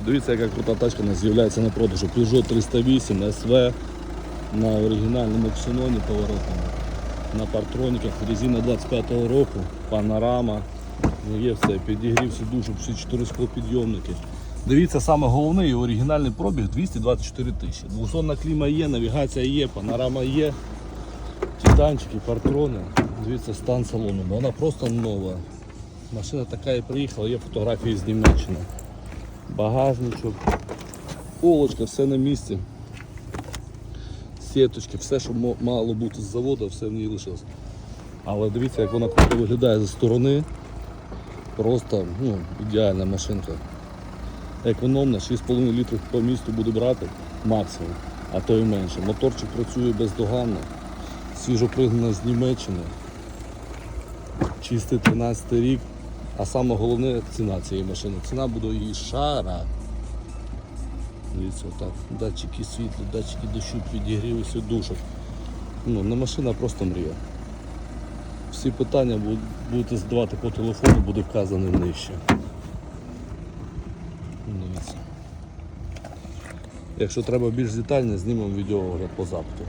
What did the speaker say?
Дивіться, яка крута тачка у нас з'являється на продажу. Peugeot 308 SV на оригінальному ксеноні поворотному. На партроніках, резина 25-го року, панорама. Ну, Є все, підігрів сидушок, всі 4 склопідйомники. Дивіться, саме головне і оригінальний пробіг 224 тисячі. Двохзонна кліма є, навігація є, панорама є, титанчики, партрони. Дивіться, стан салону, вона просто нова. Машина така і приїхала, є фотографії з Німеччини багажничок, полочка, все на місці. Сіточки, все, що мало бути з заводу, все в ній лишилось. Але дивіться, як вона круто виглядає зі сторони. Просто ну, ідеальна машинка. Економна, 6,5 літрів по місту буде брати максимум, а то і менше. Моторчик працює бездоганно, свіжо пригнана з Німеччини. Чистий 13 рік. А саме головне ціна цієї машини. Ціна буде її шара. Дивіться, отак. Датчики світла, датчики дощу, підігріви сидушок. Ну, не машина, просто мрія. Всі питання будете задавати по телефону, буде вказаний нижче. Дивіться. Якщо треба більш детально, знімемо відеоогляд по запиту.